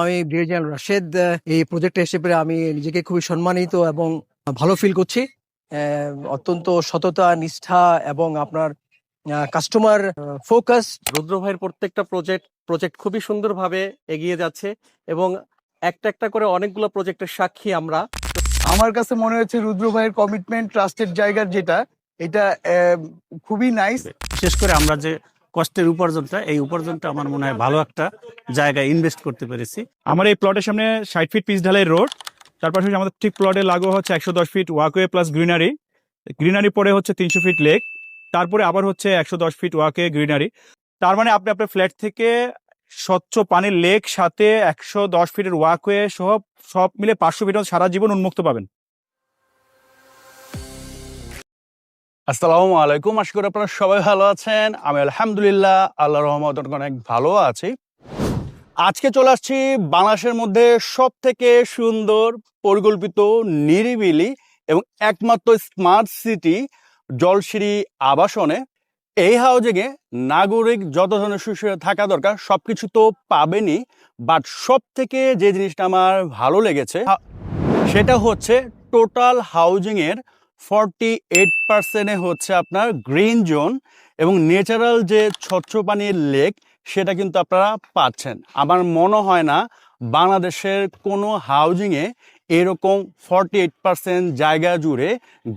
আমি ব্রিগেডিয়ার রাশেদ এই প্রজেক্টে এসে পেরে আমি নিজেকে খুবই সম্মানিত এবং ভালো ফিল করছি। আহ, অত্যন্ত সততা নিষ্ঠা এবং আপনার কাস্টমার ফোকাস রুদ্র ভাইয়ের প্রত্যেকটা প্রজেক্ট প্রজেক্ট খুবই সুন্দরভাবে এগিয়ে যাচ্ছে এবং একটা একটা করে অনেকগুলো প্রজেক্টের সাক্ষী আমরা। আমার কাছে মনে হচ্ছে রুদ্র ভাইয়ের কমিটমেন্ট ট্রাস্টেড জায়গার যেটা এটা আহ, খুবই নাইস বিশেষ করে আমরা যে কষ্টের উপার্জনটা, এই উপার্জনটা আমার মনে হয় ভালো একটা জায়গায় ইনভেস্ট করতে পেরেছি। আমার এই প্লটের সামনে ষাট ফিট পিস ঢালাই রোড তার পাশাপাশি আমাদের ঠিক প্লটে লাগো হচ্ছে একশো দশ feet walkway plus greenery greenery পরে হচ্ছে তিনশো ফিট লেক তারপরে আবার হচ্ছে একশো দশ ফিট ওয়াকওয়ে গ্রিনারি তার মানে আপনি আপনার ফ্ল্যাট থেকে স্বচ্ছ পানির লেক সাথে একশো দশ ফিটের ওয়াকওয়ে সব সব মিলে পাঁচশো ফিট সারা জীবন উন্মুক্ত পাবেন। আসসালামু আলাইকুম। আশা করি আপনারা সবাই ভালো আছেন। আমি আলহামদুলিল্লাহ আল্লাহ রহমত অনেক ভালো আছি। আজকে চলে আসছি বাংলাদেশের মধ্যে সব থেকে সুন্দর, পরিকল্পিত, নিরিবিলি এবং একমাত্র স্মার্ট সিটি জলসিঁড়ি আবাসনে। এই হাউজিংয়ে নাগরিক যত ধরনের সুবিধা থাকা দরকার সব কিছু তো পাবেনই, বাট সব থেকে যে জিনিসটা আমার ভালো লেগেছে, সেটা হচ্ছে টোটাল হাউজিংয়ের ফর্টি এইট পার্সেন্টে হচ্ছে আপনার গ্রিন জোন এবং ন্যাচারাল যে স্বচ্ছ পানির লেক সেটা কিন্তু আপনারা পাচ্ছেন। আমার মনে হয় না বাংলাদেশের কোনো হাউজিংয়ে এরকম ফর্টি এইট পার্সেন্ট জায়গা জুড়ে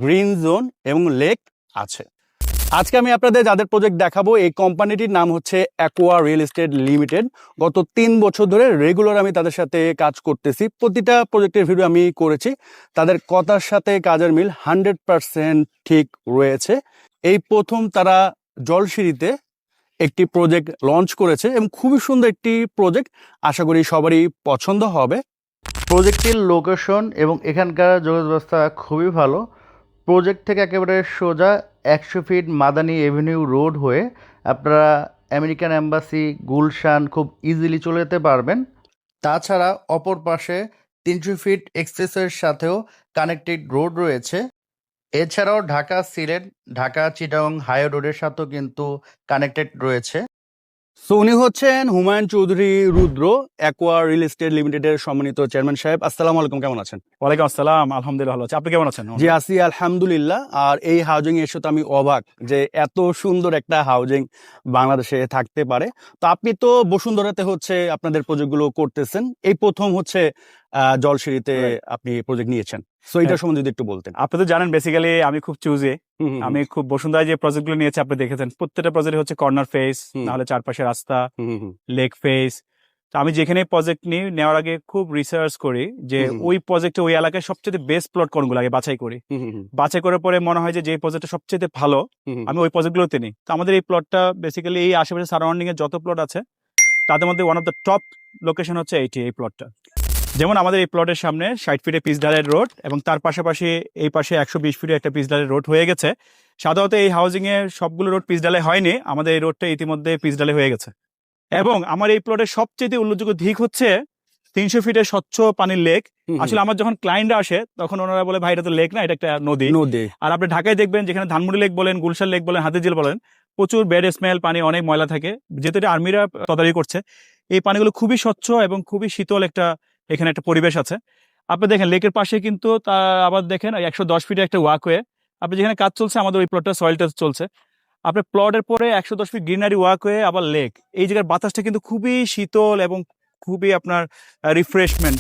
গ্রিন জোন এবং লেক আছে। আজকে আমি আপনাদের যাদের প্রজেক্ট দেখাবো, এই কোম্পানিটির নাম হচ্ছে অ্যাকোয়া রিয়েল এস্টেট লিমিটেড গত তিন বছর ধরে রেগুলার আমি তাদের সাথে কাজ করতেছি। প্রতিটা প্রজেক্টের ভিডিও আমি করেছি। তাদের কথার সাথে কাজের মিল হান্ড্রেড পারসেন্ট ঠিক রয়েছে। এই প্রথম তারা জলসিঁড়িতে একটি প্রজেক্ট লঞ্চ করেছে এবং খুবই সুন্দর একটি প্রজেক্ট আশা করি সবারই পছন্দ হবে। প্রজেক্টের লোকেশন এবং এখানকার যোগাযোগ ব্যবস্থা খুবই ভালো। প্রজেক্ট থেকে একেবারে সোজা একশো ফিট মাদানি এভিনিউ রোড হয়ে আপনারা আমেরিকান অ্যাম্বাসি গুলশান খুব ইজিলি চলে যেতে পারবেন। তাছাড়া অপর পাশে তিনশো ফিট এক্সপ্রেসের সাথেও কানেক্টেড রোড রয়েছে। এছাড়াও ঢাকা সিলেট, ঢাকা চিটাং হাই রোডের সাথেও কিন্তু কানেক্টেড রয়েছে। সো উনি হচ্ছেন Humayun Chowdhury Rudra aqua real estate লিমিটেডের সম্মানিত চেয়ারম্যান সাহেব। আসসালামু আলাইকুম কেমন আছেন? ওয়ালাইকুম আসসালাম আলহামদুলিল্লাহ ভালো আছি। আপনি কেমন আছেন? জি আসি আলহামদুলিল্লাহ। আর এই হাউজিং এসে তো আমি অবাক যে এত সুন্দর একটা হাউজিং বাংলাদেশে থাকতে পারে। তো আপনি তো বসুন্ধরাতে হচ্ছে আপনাদের প্রজেক্টগুলো করতেছেন। এই প্রথম হচ্ছে আহ, জলসিঁড়িতে আপনি প্রজেক্ট নিয়েছেন। সো এটা হ্যাঁ। সম্বন্ধে যদি একটু বলতেন। আপনি তো জানেন বেসিক্যালি আমি খুব চুজি আমি খুব বসুন্ধরায় যে প্রজেক্টগুলো নিয়েছি আপনি দেখেছেন। প্রত্যেকটা প্রজেক্ট হচ্ছে কর্নার ফেস। নাহলে চারপাশে রাস্তা লেক ফেস তো আমি যেখানে প্রজেক্ট নিই নেওয়ার আগে খুব রিসার্চ করি যে। ওই প্রজেক্টে ওই এলাকায় সবচেয়ে বেস্ট প্লট কোনগুলো আগে বাছাই করি। বাছাই করার পরে মনে হয় যে যে প্রজেক্টটা সবচেয়ে ভালো। আমি ওই প্রজেক্টগুলোতে নিই। তো আমাদের এই প্লটটা বেসিক্যালি এই আশেপাশে সারাউন্ডিং এর যত প্লট আছে তাদের মধ্যে one of the top location হচ্ছে এইটি এই প্লটটা যেমন আমাদের এই প্লটের সামনে ষাট ফিটে পিস ঢালের রোড এবং তার পাশাপাশি এই পাশে একশো বিশ ফিটে একটা পিস ঢালের রোড হয়ে গেছে। সাধারণত এই হাউজিং এ সবগুলো রোড পিস ডালে হয়নি আমাদের এই রোডটা ইতিমধ্যে পিস ডালে হয়ে গেছে। এবং আমার এই প্লটের সবচেয়ে উল্লেখযোগ্য দিক হচ্ছে তিনশো ফিটের স্বচ্ছ পানির লেক। আসলে আমার যখন ক্লায়েন্টরা আসে তখন ওনারা বলে ভাই এটা তো লেক না এটা একটা নদী। নদী। আর আপনি ঢাকায় দেখবেন যেখানে ধানমুড়ি লেক বলেন গুলশান লেক বলেন হাতিঝিল বলেন প্রচুর বেড স্মেল পানি অনেক ময়লা থাকে। যেহেতু এটা আর্মিরা তদারি করছে এই পানিগুলো খুবই স্বচ্ছ এবং খুবই শীতল একটা এখানে একটা পরিবেশ আছে। আপনি দেখেন লেকের পাশে কিন্তু তা আবার দেখেন একশো দশ ফিটে একটা ওয়াকওয়ে আপনি যেখানে কাজ চলছে আমাদের ওই প্লটটা সয়েলটা চলছে। আপনার প্লটের পরে একশো দশ ফিট গ্রিনারি ওয়াকওয়ে আবার লেক এই জায়গার বাতাসটা কিন্তু খুবই শীতল এবং খুবই আপনার রিফ্রেশমেন্ট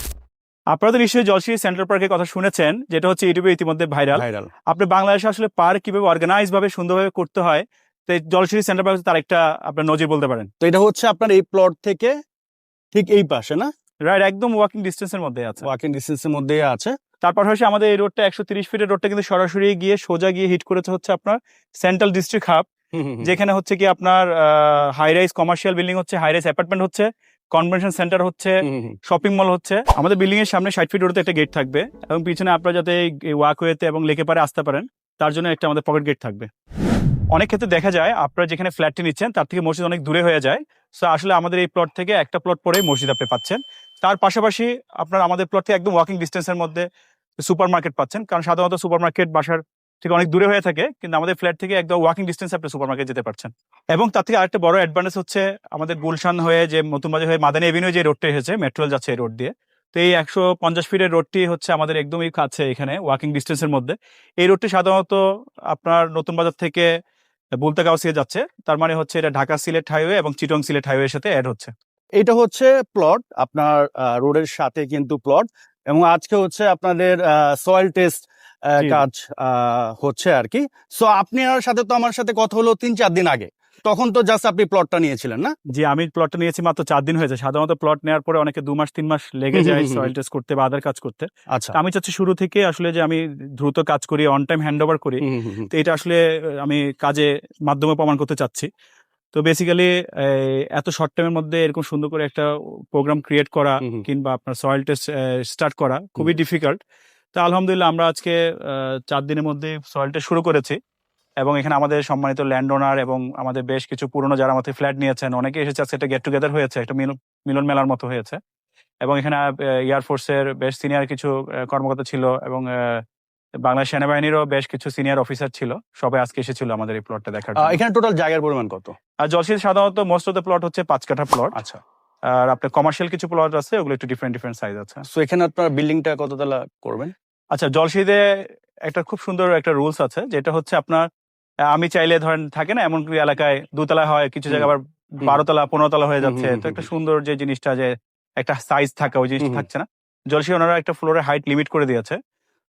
আপনারা তো নিশ্চয়ই জলসিরি সেন্ট্রাল পার্কের কথা শুনেছেন যেটা হচ্ছে ইউটিউবে ইতিমধ্যে ভাইরাল ভাইরাল আপনি বাংলাদেশে আসলে পার্ক কীভাবে অর্গানাইজ ভাবে সুন্দরভাবে করতে হয় তো এই জলসিরি সেন্টার পার্ক তার একটা আপনার নজির বলতে পারেন। তো এটা হচ্ছে আপনার এই প্লট থেকে ঠিক এই পাশে না? রাইট একদম ওয়াকিং ডিস্টেন্সের মধ্যে আছে। ওয়াকিং ডিস্টেন্সের মধ্যে আছে। তার পাশাপাশি আমাদের এই রোডটা একশো তিরিশ ফিটের রোডটা কিন্তু সরাসরি গিয়ে সোজা গিয়ে হিট করেছে হচ্ছে আপনার সেন্ট্রাল ডিস্ট্রিক্ট হাব। যেখানে হচ্ছে কি আপনার হাই রাইজ কমার্শিয়াল বিল্ডিং হচ্ছে হাই রাইজ অ্যাপার্টমেন্ট হচ্ছে কনভেনশন সেন্টার হচ্ছে। শপিং মল হচ্ছে। আমাদের বিল্ডিং এর সামনে ষাট ফিট রোডতে একটা গেট থাকবে এবং পিছনে আপনারা যাতে ওয়াকওয়েতে এবং লেকে পারে আসতে পারেন তার জন্য একটা আমাদের পকেট গেট থাকবে। অনেক ক্ষেত্রে দেখা যায় আপনারা যেখানে ফ্ল্যাটটি নিচ্ছেন তার থেকে মসজিদ অনেক দূরে হয়ে যায়। সো আসলে আমাদের এই প্লট থেকে একটা প্লট পরে মসজিদ আপনি পাচ্ছেন। তার পাশাপাশি আপনার আমাদের প্লট থেকে একদম ওয়াকিং ডিস্টেন্সের মধ্যে সুপার মার্কেট পাচ্ছেন। কারণ সাধারণত সুপার মার্কেট বাসার থেকে অনেক দূরে হয়ে থাকে, কিন্তু আমাদের ফ্ল্যাট থেকে একদম ওয়াকিং ডিস্টেন্স আপনি সুপার মার্কেট যেতে পারছেন। এবং তার থেকে আরেকটা বড় অ্যাডভান্টেজ হচ্ছে আমাদের গুলশান হয়ে যে নতুন বাজার হয়ে মাদানী এভিনিউ যে রোডটা এসেছে মেট্রোল যাচ্ছে এই রোড দিয়ে। তো এই একশো পঞ্চাশ ফিটের রোডটি হচ্ছে আমাদের একদমই কাছে এখানে ওয়াকিং ডিস্টেন্সের মধ্যে। এই রোডটি সাধারণত আপনার নতুন বাজার থেকে বুলতাগাউসিয়ে যাচ্ছে। তার মানে হচ্ছে এটা ঢাকা সিলেট হাইওয়ে এবং চিটং সিলেট হাইওয়ের সাথে অ্যাড হচ্ছে। এটা হচ্ছে প্লট আপনার রোডের সাথে কিন্তু প্লট এবং আজকে হচ্ছে আপনাদের সয়েল টেস্ট কাজ হচ্ছে আর কি সো আপনার সাথে তো আমার সাথে কথা হলো তিন চার দিন আগে। তখন তো জাস্ট আপনি প্লটটা নিয়েছিলেন না? যে আমি প্লটটা নিয়েছি মাত্র চার দিন হয়েছে। সাধারণত প্লট নেওয়ার পরে অনেকে দু মাস তিন মাস লেগে যায় সয়েল টেস্ট করতে বা আদার কাজ করতে। আচ্ছা। আমি চাচ্ছি শুরু থেকে আসলে যে আমি দ্রুত কাজ করি অন টাইম হ্যান্ড ওভার করি। তো এটা আসলে আমি কাজে মাধ্যমে প্রমাণ করতে চাচ্ছি। তো বেসিক্যালি এত শর্ট টাইমের মধ্যে এরকম সুন্দর করে একটা প্রোগ্রাম ক্রিয়েট করা। কিংবা আপনার সয়েল টেস্ট স্টার্ট করা খুবই ডিফিকাল্ট তো আলহামদুলিল্লাহ আমরা আজকে চার দিনের মধ্যে সয়েল টেস্ট শুরু করেছি এবং এখানে আমাদের সম্মানিত ল্যান্ড ওনার এবং আমাদের বেশ কিছু পুরনো যারা আমাদের ফ্ল্যাট নিয়েছেন অনেকে এসেছে আজকে একটা গেট টুগেদার হয়েছে একটা মিলন মিলন মেলার মতো হয়েছে। এবং এখানে এয়ারফোর্সের বেশ সিনিয়র কিছু কর্মকর্তা ছিল এবং বাংলাদেশ সেনাবাহিনীরও বেশ কিছু সিনিয়র অফিসার ছিল। সবাই আজকে এসেছিল আমাদের এই প্লটটা দেখার এখানে টোটাল জায়গার পরিমাণ কত? আর জলশিদ সাধারণত মোস্ট অফ দ্য প্লট হচ্ছে পাঁচ কাঠা প্লট আচ্ছা। আর আপনার কমার্শিয়াল কিছু প্লট আছে ওগুলো একটু ডিফারেন্ট ডিফারেন্ট সাইজ আছে। সো এখানে আপনার বিল্ডিংটা কততলা করবেন? আচ্ছা জলশিদে একটা খুব সুন্দর একটা রুলস আছে যেটা হচ্ছে আপনার আমি চাইলে ধরেন থাকে না এমন কি এলাকায় দুতলা হয় কিছু। জায়গায় আবার বারো তলা পনেরো তলা হয়ে যাচ্ছে। তো একটা সুন্দর যে জিনিসটা যে একটা সাইজ থাকা ওই জিনিসটা। থাকছে না। জলশি ওনারা একটা ফ্লোরের হাইট লিমিট করে দিয়েছে।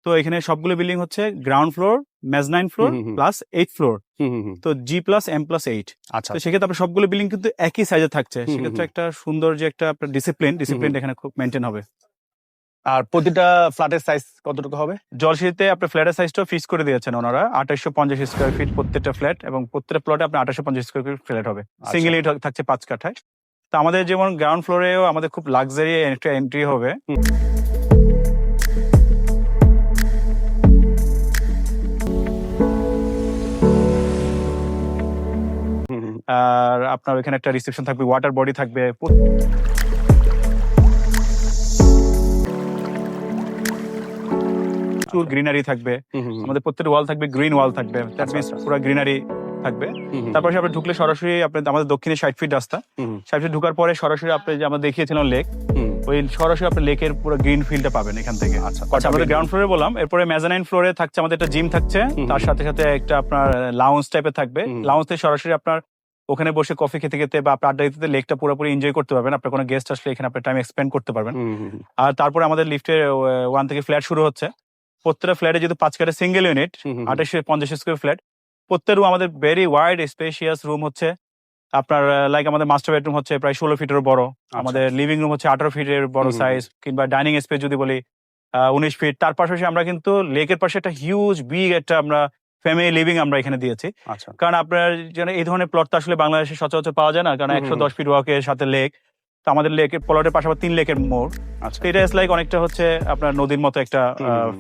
তো এখানে সবগুলো বিল্ডিং হচ্ছে ground floor mezzanine floor. Plus eight floor. তো G plus M plus eight আচ্ছা তো সেক্ষেত্রে আপনার সবগুলো বিল্ডিং কিন্তু একই সাইজে থাকছে। সেক্ষেত্রে একটা সুন্দর যে একটা আপনার ডিসিপ্লিন ডিসিপ্লিন এখানে খুব মেনটেন হবে। আর প্রতিটা ফ্ল্যাটের সাইজ কতটুকু হবে? জলশিতে আপনার ফ্ল্যাটের সাইজটাও ফিক্স করে দিয়েছেন ওনারা। আঠাশশো পঞ্চাশ স্কোয়ার ফিট প্রত্যেকটা ফ্ল্যাট এবং প্রত্যেকটা প্লটে আপনার আঠাশশো পঞ্চাশ স্কোয়ার ফিট ফ্ল্যাট হবে। আচ্ছা। সিঙ্গেল ইট থাকছে পাঁচ কাঠায়। তো আমাদের যেমন গ্রাউন্ড ফ্লোরেও আমাদের খুব লাক্সারি একটা এন্ট্রি হবে। আর আপনার এখানে একটা রিসেপশন থাকবে ওয়াটার বডি থাকবে প্রচুর গ্রিনারি থাকবে। আমাদের প্রত্যেকটা ওয়াল থাকবে গ্রিন ওয়াল থাকবে দ্যাট আচ্ছা, মিনস আচ্ছা। পুরো গ্রিনারি থাকবে। তারপরে আপনি ঢুকলে সরাসরি আপনি আমাদের দক্ষিণে ষাট ফিট রাস্তা ষাট ফিট ঢুকার পরে সরাসরি আপনি যে আমরা দেখিয়েছিলাম লেক। ওই সরাসরি আপনি লেকের পুরো গ্রিন ফিল্ডটা পাবেন এখান থেকে আচ্ছা আচ্ছা আমাদের গ্রাউন্ড ফ্লোরে বললাম এরপরে মেজানাইন ফ্লোরে থাকছে আমাদের একটা জিম থাকছে তার সাথে সাথে একটা আপনার লাউন্স টাইপের থাকবে। লাউন্স থেকে সরাসরি আপনার ওখানে বসে কফি খেতে খেতে বা আপনার আড্ডা দিতে লেকটা পুরোপুরি এনজয় করতে পারবেন। আপনার কোনো গেস্ট আসলে এখানে আপনার টাইম এক্সপেন্ড করতে পারবেন। আর তারপরে আমাদের লিফটের ওয়ান থেকে ফ্ল্যাট শুরু হচ্ছে। প্রত্যেকটা ফ্ল্যাটে যেহেতু পাঁচ কাঠা সিঙ্গেল ইউনিট। আঠাশশো পঞ্চাশ স্কোয়ার ফ্ল্যাট প্রত্যেক রুম আমাদের ভেরি ওয়াইড স্পেশিয়াস রুম হচ্ছে। আপনার লাইক আমাদের মাস্টার বেডরুম হচ্ছে প্রায় ষোলো ফিটের বড়। আমাদের লিভিং রুম হচ্ছে আঠারো ফিটের বড় আচ্ছা। সাইজ কিংবা ডাইনিং স্পেস যদি বলি উনিশ ফিট তার পাশাপাশি আমরা কিন্তু লেকের পাশে একটা হিউজ বিগ একটা আমরা ফ্যামিলি লিভিং আমরা এখানে দিয়েছি। আচ্ছা। কারণ আপনার যেন এই ধরনের প্লট তো আসলে বাংলাদেশে সচরাচর পাওয়া যায় না কারণ একশো দশ ফিট ওয়াকের সাথে লেক তো আমাদের লেকের প্লটের পাশাপাশি তিন লেকের মোড়। আচ্ছা। এটা ইস লাইক অনেকটা হচ্ছে আপনার নদীর মতো একটা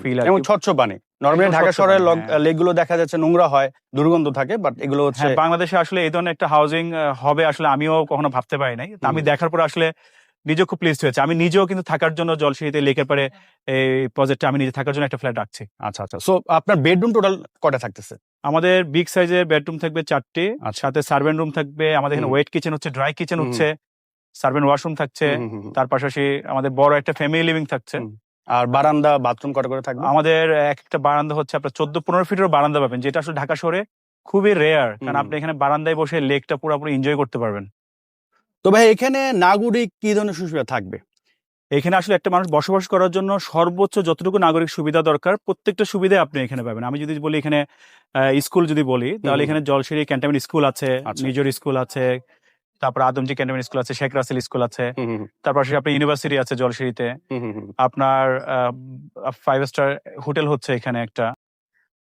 ফিল এবং স্বচ্ছ পানি। নর্মালি ঢাকা শহরের পানি, হ্যাঁ। লেকগুলো দেখা যাচ্ছে নোংরা হয় দুর্গন্ধ থাকে বাট এগুলো হচ্ছে হ্যাঁ বাংলাদেশে আসলে এই ধরনের একটা হাউজিং হবে আসলে আমিও কখনো ভাবতে পারি নাই। আমি দেখার পর আসলে নিজেও খুব প্লিজড হয়েছে। আমি নিজেও কিন্তু থাকার জন্য জলসিঁড়িতে লেকের পারে এই প্রজেক্টে আমি নিজে থাকার জন্য একটা ফ্ল্যাট রাখছি। আচ্ছা আচ্ছা। সো আপনার বেডরুম টোটাল কটা থাকতেছে? আমাদের বিগ সাইজের বেডরুম থাকবে চারটি আচ্ছা। সাথে সার্ভেন্ট রুম থাকবে আমাদের এখানে ওয়েট কিচেন হচ্ছে ড্রাই কিচেন হচ্ছে সার্ভেন্ট ওয়াশরুম থাকছে। তার পাশাপাশি আমাদের বড় একটা ফ্যামিলি লিভিং থাকছে। আর বারান্দা বাথরুম কটা করে থাকবে? আমাদের এক একটা বারান্দা হচ্ছে আপনার চোদ্দ পনেরো ফিটের বারান্দা পাবেন যেটা আসলে ঢাকা শহরে খুবই রেয়ার কারণ আপনি এখানে বারান্দায় বসে লেকটা পুরোপুরি এনজয় করতে পারবেন। তো ভাই এখানে নাগরিক কি ধরনের সুবিধা থাকবে? এখানে আসলে একটা মানুষ বসবাস করার জন্য সর্বোচ্চ যতটুকু নাগরিক সুবিধা দরকার প্রত্যেকটা সুবিধা আপনি এখানে পাবেন। আমি যদি বলি এখানে স্কুল যদি বলি তাহলে এখানে জলসিঁড়ি ক্যান্টনমেন্ট স্কুল আছে আচ্ছা। নিজের স্কুল আছে তারপর আদমজি ক্যান্টনমেন্ট স্কুল আছে শেখ রাসেল স্কুল আছে তারপর আপনার ইউনিভার্সিটি আছে হুম। আপনার ফাইভ স্টার হোটেল হচ্ছে এখানে একটা।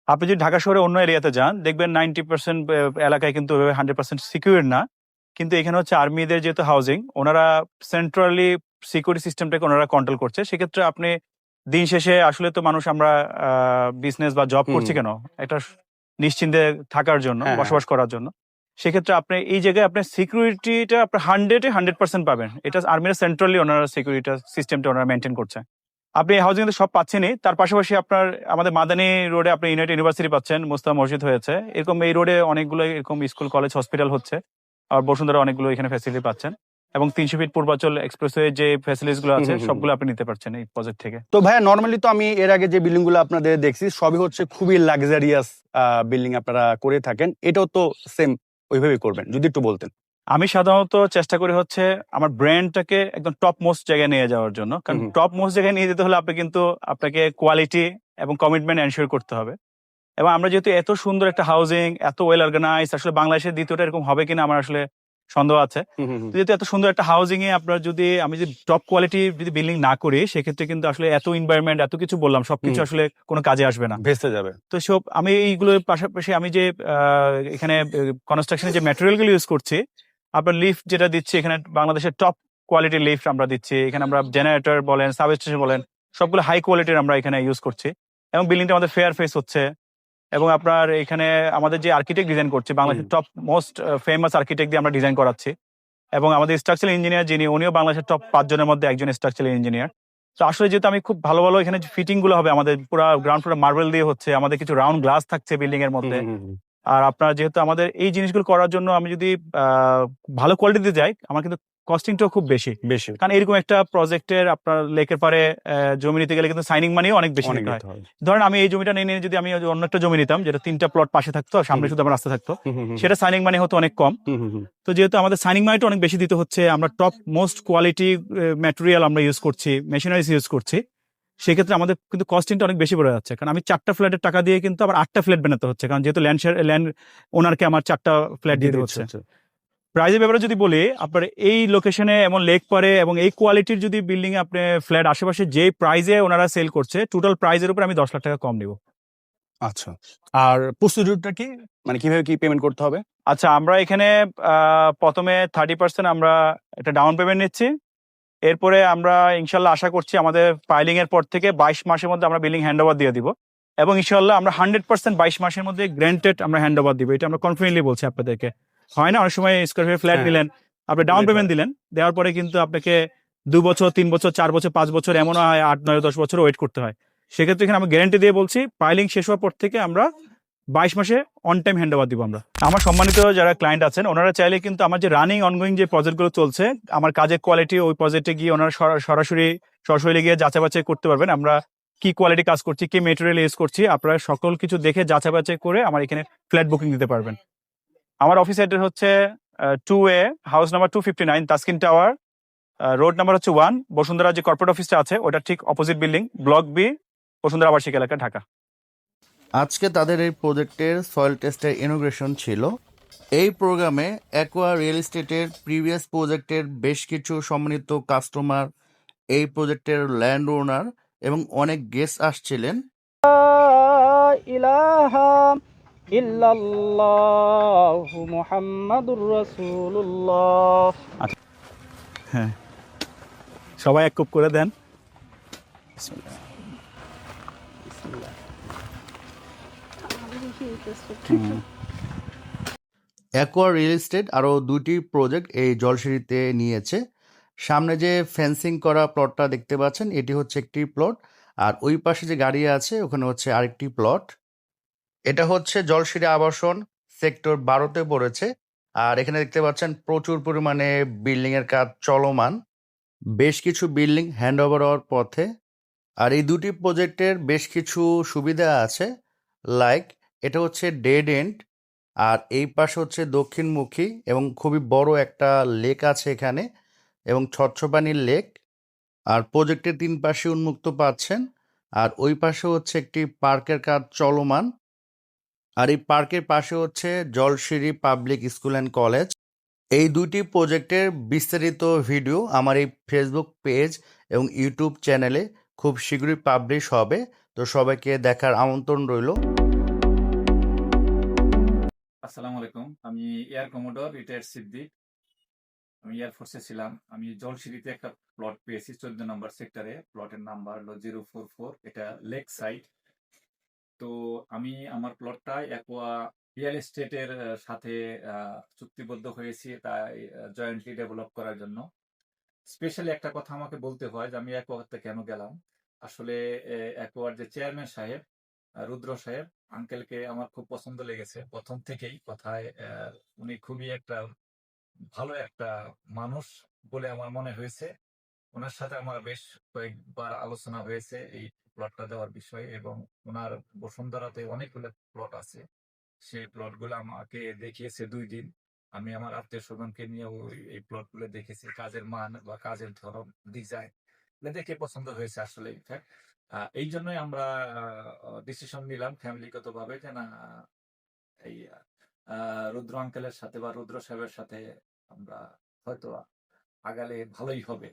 আপনি যদি ঢাকা শহরে অন্য এরিয়াতে যান দেখবেন নাইনটি পার্সেন্ট এলাকায় কিন্তু হান্ড্রেড পার্সেন্ট সিকিউর না। কিন্তু এখানে হচ্ছে আর্মিদের যেহেতু হাউজিং ওনারা সেন্ট্রালি সিকিউরিটি সিস্টেমটাকে ওনারা কন্ট্রোল করছে। সেক্ষেত্রে আপনি দিন শেষে আসলে তো মানুষ আমরা বিজনেস বা জব। করছি কেন? একটা নিশ্চিন্তে থাকার জন্য হ্যাঁ, হ্যাঁ। বসবাস করার জন্য। সেক্ষেত্রে আপনি এই জায়গায় আপনার সিকিউরিটিটা আপনার হান্ড্রেডে হান্ড্রেড পার্সেন্ট পাবেন। এটা আর্মিরা সেন্ট্রালি ওনারা সিকিউরিটি সিস্টেমটা ওনারা মেনটেন করছে। আপনি হাউজিং সব পাচ্ছেনই। তার পাশাপাশি আপনার আমাদের মাদানী রোডে আপনি ইউনাইটেড ইউনিভার্সিটি পাচ্ছেন মুস্তাফা মসজিদ হয়েছে। এরকম এই রোডে অনেকগুলো এরকম স্কুল কলেজ হসপিটাল হচ্ছে। আর বসুন্ধরা অনেকগুলো এখানে ফ্যাসিলিটি পাচ্ছেন। এবং তিনশো ফিট পূর্বাচল এক্সপ্রেসওয়ে যে ফ্যাসিলিটিসগুলো আছে। সবগুলো আপনি নিতে পারছেন এই প্রজেক্ট থেকে। তো ভাইয়া নর্মালি তো আমি এর আগে যে বিল্ডিংগুলো আপনাদের দেখছি সবই হচ্ছে খুবই লাক্সারিয়াস বিল্ডিং আপনারা করে থাকেন। এটাও তো সেম ওইভাবে করবেন যদি একটু বলতেন। আমি সাধারণত চেষ্টা করি হচ্ছে আমার ব্র্যান্ডটাকে একদম টপ মোস্ট জায়গায় নিয়ে যাওয়ার জন্য। কারণ টপ মোস্ট জায়গায় নিয়ে যেতে হলে আপনি কিন্তু আপনাকে কোয়ালিটি এবং কমিটমেন্ট এনশিওর করতে হবে। এবং আমরা যেহেতু এত সুন্দর একটা হাউজিং এত ওয়েল অর্গানাইজ আসলে বাংলাদেশের দ্বিতীয়টা এরকম হবে কিনা আমার আসলে সন্দেহ আছে। যেহেতু এত সুন্দর একটা হাউজিং এ আপনার যদি আমি যদি টপ কোয়ালিটি যদি বিল্ডিং না করি সেক্ষেত্রে কিন্তু আসলে এত এনভায়রনমেন্ট এত কিছু বললাম সবকিছু আসলে কোনো কাজে আসবে না। ভেস্তে যাবে। তো সব আমি এইগুলোর পাশাপাশি আমি যে আহ, এখানে কনস্ট্রাকশনে যে ম্যাটেরিয়ালগুলো ইউজ করছি আপনার লিফট যেটা দিচ্ছি এখানে বাংলাদেশের টপ কোয়ালিটির লিফট আমরা দিচ্ছি এখানে আমরা জেনারেটর বলেন সাব স্টেশন বলেন সবগুলো হাই কোয়ালিটির আমরা এখানে ইউজ করছি। এবং বিল্ডিংটা আমাদের ফেয়ার ফেস হচ্ছে। এবং আপনার এখানে আমাদের যে আর্কিটেক্ট ডিজাইন করছে বাংলাদেশের টপ মোস্ট ফেমাস আর্কিটেক্ট দিয়ে আমরা ডিজাইন করাচ্ছি। এবং আমাদের স্ট্রাকচারাল ইঞ্জিনিয়ার যিনি উনিও বাংলাদেশের টপ পাঁচজনের মধ্যে একজন স্ট্রাকচারাল ইঞ্জিনিয়ার তো আসলে যেহেতু আমি খুব ভালো ভালো এখানে ফিটিংগুলো হবে আমাদের পুরো গ্রাউন্ড ফ্লোর মার্বেল দিয়ে হচ্ছে আমাদের কিছু রাউন্ড গ্লাস থাকছে বিল্ডিং এর মধ্যে। আর আপনার যেহেতু আমাদের এই জিনিসগুলো করার জন্য আমি যদি আহ, ভালো কোয়ালিটিতে যাই আমার কিন্তু কস্টিংটাও খুব বেশি। বেশি। কারণ এরকম একটা প্রজেক্টের আপনার লেকের পারে জমি নিতে গেলে কিন্তু সাইনিং মানিও অনেক বেশি নিতে হয়। ধরেন আমি এই জমিটা নিয়ে যদি আমি অন্য একটা জমি নিতাম যেটা তিনটা প্লট পাশে থাকতো সামনে শুধু আমার রাস্তা থাকতো। সেটা সাইনিং মানি হতো অনেক কম। তো যেহেতু আমাদের সাইনিং মানিটা অনেক বেশি দিতে হচ্ছে আমরা টপ মোস্ট কোয়ালিটি ম্যাটেরিয়াল আমরা ইউজ করছি মেশিনারিজ ইউজ করছি সেক্ষেত্রে আমাদের কিন্তু কস্টিংটা অনেক বেশি পড়ে যাচ্ছে। কারণ আমি চারটা ফ্ল্যাটের টাকা দিয়ে কিন্তু আবার আটটা ফ্ল্যাট বানাতে হচ্ছে। কারণ যেহেতু ল্যান্ড ল্যান্ড ওনারকে আমার চারটা ফ্ল্যাট দিয়ে দিতে হচ্ছে। আচ্ছা। প্রাইজের ব্যাপারে যদি বলি আপনার এই লোকেশনে এমন লেক পারে এবং এই কোয়ালিটির যদি বিল্ডিং আপনি ফ্ল্যাট আশেপাশে যে প্রাইজে ওনারা সেল করছে টোটাল প্রাইজের উপর আমি দশ লাখ টাকা কম দিব আচ্ছা। আর প্রসিডিউরটা কি? মানে কীভাবে কি পেমেন্ট করতে হবে? আচ্ছা আমরা এখানে প্রথমে থার্টি পার্সেন্ট আমরা একটা ডাউন পেমেন্ট নিচ্ছি। এরপরে আমরা ইনশাল্লাহ আশা করছি আমাদের ফাইলিং এর পর থেকে বাইশ মাসের মধ্যে আমরা বিল্ডিং হ্যান্ড ওভার দিয়ে দিব। এবং ইনশাল্লাহ আমরা হান্ড্রেড পার্সেন্ট বাইশ মাসের মধ্যে গ্র্যান্টেড আমরা হ্যান্ড ওভার দিব। এটা আমরা কনফিডেন্টলি বলছি আপনাদেরকে। হয় না? অনেক সময় স্কোয়ার ফ্ল্যাট হ্যাঁ। নিলেন আপনি ডাউন পেমেন্ট দিলেন দেওয়ার পরে কিন্তু আপনাকে দু বছর তিন বছর চার বছর পাঁচ বছর এমন হয় আট নয় দশ বছর ওয়েট করতে হয়। সেক্ষেত্রে এখানে আমি গ্যারান্টি দিয়ে বলছি ফাইলিং শেষ হওয়ার পর থেকে আমরা বাইশ মাসে অন টাইম হ্যান্ড ওভার দিব আমরা। আমার সম্মানিত যারা ক্লায়েন্ট আছেন ওনারা চাইলে কিন্তু আমার যে রানিং অনগোয়িং যে প্রজেক্টগুলো চলছে আমার কাজের কোয়ালিটি ওই প্রজেক্টে গিয়ে ওনারা সরা- সরাসরি সরাসরি গিয়ে যাচাই বাছাই করতে পারবেন। আমরা কি কোয়ালিটি কাজ করছি কি মেটেরিয়াল ইউজ করছি আপনারা সকল কিছু দেখে যাচাই বাছাই করে আমার এখানে ফ্ল্যাট বুকিং দিতে পারবেন। আমার অফিস অ্যাড্রেস হচ্ছে two A house number two fifty nine Taskin tower road number হচ্ছে ওয়ান বসুন্ধরা যে কর্পোরেট অফিসটা আছে ওটা ঠিক opposite building block B Bashundhara আবাসিক এলাকা ঢাকা। আজকে তাদের এই প্রজেক্টের সয়েল টেস্টের ইনোগ্রেশন ছিল। এই প্রোগ্রামে অ্যাকোয়া রিয়েল এস্টেটের প্রিভিয়াস প্রজেক্টের বেশ কিছু সম্মানিত কাস্টমার এই প্রজেক্টের ল্যান্ড ওনার এবং অনেক গেস্ট আসছিলেন। ইলাহা ইল্লাল্লাহু মুহাম্মাদুর রাসূলুল্লাহ। হ্যাঁ। সবাই এক কুপ করে দেন। অ্যাকোয়া রিয়েল এস্টেট আরও দুটি প্রজেক্ট এই জলসিঁড়িতে নিয়েছে। সামনে যে ফেন্সিং করা প্লটটা দেখতে পাচ্ছেন এটি হচ্ছে একটি প্লট। আর ওই পাশে যে গাড়ি আছে ওখানে হচ্ছে আরেকটি প্লট। এটা হচ্ছে জলসিঁড়ি আবাসন সেক্টর বারোতে পড়েছে। আর এখানে দেখতে পাচ্ছেন প্রচুর পরিমাণে বিল্ডিং এর কাজ চলমান। বেশ কিছু বিল্ডিং হ্যান্ড ওভার হওয়ার পথে। আর এই দুটি প্রজেক্টের বেশ কিছু সুবিধা আছে। লাইক এটা হচ্ছে ডেড এন্ড আর এই পাশে হচ্ছে দক্ষিণমুখী এবং খুবই বড় একটা লেক আছে এখানে এবং স্বচ্ছ পানির লেক। আর প্রজেক্টের তিন পাশে উন্মুক্ত পাচ্ছেন। আর ওই পাশে হচ্ছে একটি পার্কের কাজ চলমান। আর এই পার্কের পাশে হচ্ছে Jolshiri public school and college. এই দুটি প্রজেক্টের বিস্তারিত ভিডিও আমার এই ফেসবুক পেজ এবং ইউটিউব চ্যানেলে খুব শীঘ্রই পাবলিশ হবে। তো সবাইকে দেখার আমন্ত্রণ রইল। আসসালামু আলাইকুম। আমি এয়ার কমোডর রিটায়ার্ড সিদ্দিক। আমি এয়ারফোর্সে ছিলাম। আমি জলসিঁড়িতে একটা প্লট পেয়েছি চোদ্দ নম্বর সেক্টরে প্লটের নাম্বার হলো জিরো ফোর ফোর এটা লেক সাইড তো আমি আমার প্লটটা অ্যাকোয়া রিয়েল এস্টেটের সাথে চুক্তিবদ্ধ হয়েছি তাই জয়েন্টলি ডেভেলপ করার জন্য। স্পেশালি একটা কথা আমাকে বলতে হয় যে আমি অ্যাকোয়াতে কেন গেলাম? আসলে একবার যে চেয়ারম্যান সাহেব রুদ্র সাহেব আঙ্কেলকে আমার খুব পছন্দ লেগেছে। প্রথম থেকেই কথায় উনি খুবই একটা ভালো একটা মানুষ বলে আমার মনে হয়েছে। ওনার সাথে আমার বেশ কয়েকবার আলোচনা হয়েছে এই প্লটটা দেওয়ার বিষয়ে এবং ওনার বসুন্ধরাতে অনেকগুলো প্লট আছে। সেই প্লটগুলো আমাকে দেখিয়েছে দুই দিন। আমি আমার আত্মীয় স্বজনকে নিয়ে এই প্লটগুলো দেখেছি। কাজের মান বা কাজের ধরন ডিজাইন দেখে পছন্দ হয়েছে আসলে ইনফ্যাক্ট এই জন্যই আমরা ডিসিশন নিলাম ফ্যামিলিগত ভাবে যে না, এই রুদ্র আঙ্কেলের সাথে বা রুদ্র সাহেবের সাথে আমরা হয়তো আগালে ভালোই হবে।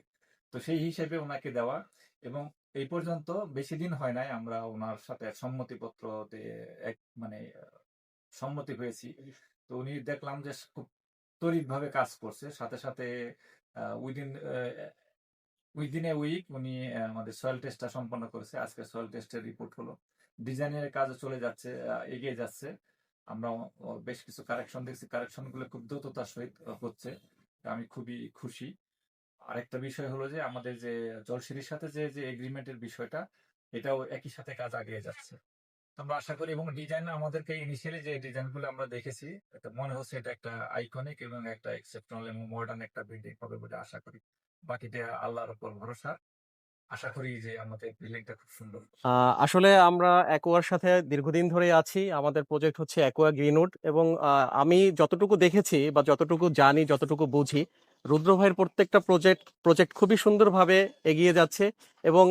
তো সেই হিসেবে ওনাকে দেওয়া এবং এই পর্যন্ত বেশি দিন হয় নাই, আমরা ওনার সাথে সম্মতিপত্রতে এক মানে সম্মতি হয়েছি। তো উনি দেখলাম যে খুব তড়িৎভাবে কাজ করছে। সাথে সাথে উইদিন উইদিন এ উইক উনি আমাদের সয়েল টেস্টটা সম্পন্ন করেছে। আজকে সয়েল টেস্টের রিপোর্ট হলো। ডিজাইনের কাজও চলে যাচ্ছে এগিয়ে যাচ্ছে। আমরা বেশ কিছু কারেকশন দেখছি। কারেকশনগুলো খুব দ্রুততার সহিত হচ্ছে। আমি খুবই খুশি। আরেকটা বিষয় হলো যে, আমাদের যে জলসিরির সাথে যে যে এগ্রিমেন্টের বিষয়টা, এটাও একই সাথে কাজ আগিয়ে যাচ্ছে। আমরা আশা করি এবং ডিজাইন আমাদেরকে ইনিশিয়ালি যে ডিজাইনগুলো আমরা দেখেছি এটা মনে হচ্ছে এটা একটা আইকনিক এবং একটা এক্সেপশনাল এবং মডার্ন একটা বিল্ডিং হবে বলে আশা করি। বাকিটা আল্লাহর উপর ভরসা। আশা করি যে আমাদের বিল্ডিংটা খুব সুন্দর আসলে আমরা অ্যাকোয়ার সাথে দীর্ঘদিন ধরে আছি। আমাদের প্রজেক্ট হচ্ছে অ্যাকোয়া গ্রিনউড এবং আমি যতটুকু দেখেছি বা যতটুকু জানি, যতটুকু বুঝি রুদ্র ভাইয়ের প্রত্যেকটা প্রজেক্ট প্রজেক্ট খুবই সুন্দরভাবে এগিয়ে যাচ্ছে এবং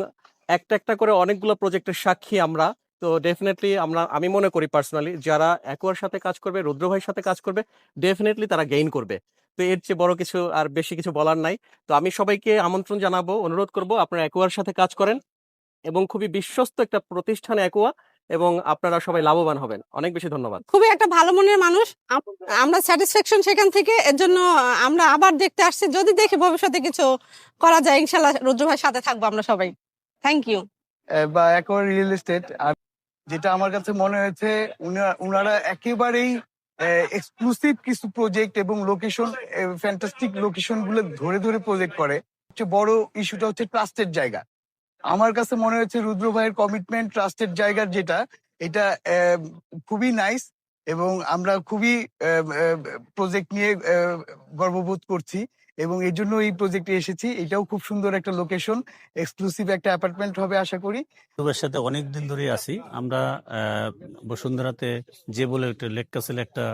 একটা একটা করে অনেকগুলো প্রজেক্টের সাক্ষী আমরা। তো ডেফিনেটলি আমরা, আমি মনে করি পার্সোনালি যারা অ্যাকোয়ার সাথে কাজ করবে, রুদ্র ভাইয়ের সাথে কাজ করবে ডেফিনেটলি তারা গেইন করবে। তো এর চেয়ে বড় কিছু আর বেশি কিছু বলার নাই। তো আমি সবাইকে আমন্ত্রণ জানাব, অনুরোধ করব, আপনারা অ্যাকোয়ার সাথে কাজ করেন এবং খুবই বিশ্বস্ত একটা প্রতিষ্ঠান অ্যাকোয়া এবং আপনারা সবাই লাভবান হবেন। অনেক বেশি ধন্যবাদ। খুবই একটা ভালো মনের মানুষ। আমরা স্যাটিসফ্যাকশন সেখান থেকে এর জন্য আমরা আবার দেখতে আসছি। যদি দেখি ভবিষ্যতে কিছু করা যায় ইনশাল্লাহ রুদ্র ভাইয়ের সাথে থাকব আমরা সবাই। থ্যাংক ইউ বা একবার রিয়েল এস্টেট যেটা আমার কাছে মনে হয়েছে উনা- উনারা একেবারেই এক্সক্লুসিভ কিছু প্রজেক্ট এবং লোকেশন ফ্যান্টাস্টিক লোকেশনগুলো ধরে ধরে প্রজেক্ট করে। সবচেয়ে বড় ইস্যুটা হচ্ছে ট্রাস্টেড জায়গা। আমার কাছে মনে হয়েছে রুদ্র ভাইয়ের কমিটমেন্ট ট্রাস্টের জায়গার যেটা, এটা খুবই নাইস এবং আমরা খুবই প্রজেক্ট নিয়ে গর্ববোধ করছি এবং এই জন্য এই প্রজেক্টে এসেছি। এটাও খুব সুন্দর একটা লোকেশন এক্সক্লুসিভ একটা অ্যাপার্টমেন্ট হবে আশা করি। তোমার সাথে অনেক দিন ধরে আছি। আমরা বসুন্ধরাতে যে বলে একটা লেক কাসেল একটা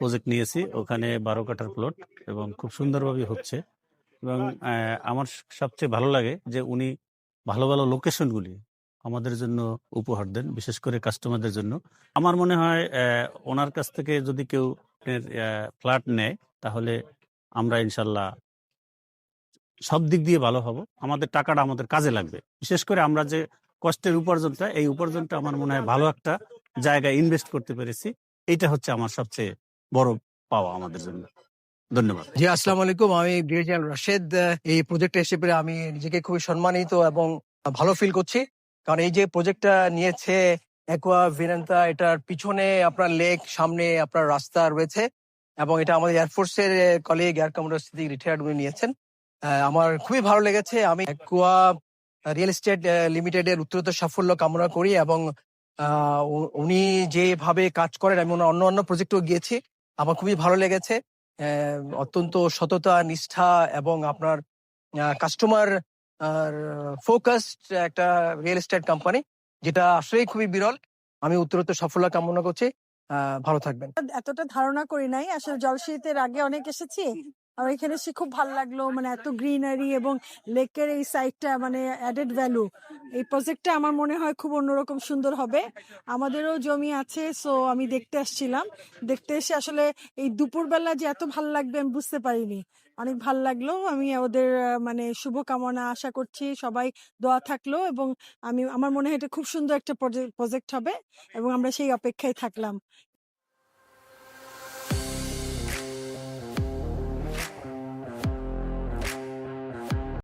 প্রজেক্ট নিয়েছি, ওখানে বারো কাঠার প্লট এবং খুব সুন্দরভাবে হচ্ছে এবং আমার সবচেয়ে ভালো লাগে যে উনি ভালো ভালো লোকেশনগুলি আমাদের জন্য উপহার দেন, বিশেষ করে কাস্টমারদের জন্য। আমার মনে হয় ওনার কাছ থেকে যদি কেউ ফ্ল্যাট নেয়, তাহলে আমরা ইনশাল্লাহ সব দিক দিয়ে ভালো হব। আমাদের টাকাটা আমাদের কাজে লাগবে। বিশেষ করে আমরা যে কষ্টের উপার্জনটা, এই উপার্জনটা আমার মনে হয় ভালো একটা জায়গায় ইনভেস্ট করতে পেরেছি। এইটা হচ্ছে আমার সবচেয়ে বড় পাওয়া আমাদের জন্য। ধন্যবাদ। জি, আসসালামু আলাইকুম। আমি ব্রিগেডিয়ার রাশেদ। এই প্রজেক্টে পেরে আমি নিজেকে খুবই সম্মানিত এবং ভালো ফিল করছি। কারণ এই যে প্রজেক্টটা নিয়েছে একোয়া ভিরেন্তা এটার পিছনে আপনার লেক সামনে আপনার রাস্তা রয়েছে এবং এটা আমাদের এয়ারফোর্সের colleague air commander Siddique retired উনি নিয়েছেন। আমার খুবই ভালো লেগেছে। আমি একোয়া রিয়েল এস্টেট লিমিটেড এর উত্তরোত্তর সাফল্য কামনা করি এবং উনি যেভাবে কাজ করেন, আমি ওনার অন্য অন্য প্রজেক্টেও গিয়েছি। আমার খুবই ভালো লেগেছে। অত্যন্ত সততা, নিষ্ঠা এবং আপনার কাস্টমার ফোকাসড একটা রিয়েল এস্টেট কোম্পানি যেটা আসলেই খুবই বিরল। আমি উত্তরোত্তর সাফল্য কামনা করছি। ভালো থাকবেন। এতটা ধারণা করি নাই। আসলে জলশীতের আগে অনেক এসেছি। আর এখানে এসে খুব ভালো লাগল মানে এত গ্রিনারি এবং লেকের এই সাইডটা মানে অ্যাডেড ভ্যালু এই প্রজেক্টটা আমার মনে হয় খুব অন্যরকম সুন্দর হবে। আমাদেরও জমি আছে সো আমি দেখতে আসছিলাম। দেখতে এসে আসলে এই দুপুরবেলা যে এত ভালো লাগবে আমি বুঝতে পারিনি। অনেক ভালো লাগল, আমি ওদের মানে শুভকামনা আশা করছি, সবাই দোয়া থাকল এবং আমি, আমার মনে হয় এটা খুব সুন্দর একটা প্রজেক্ট হবে এবং আমরা সেই অপেক্ষায় থাকলাম।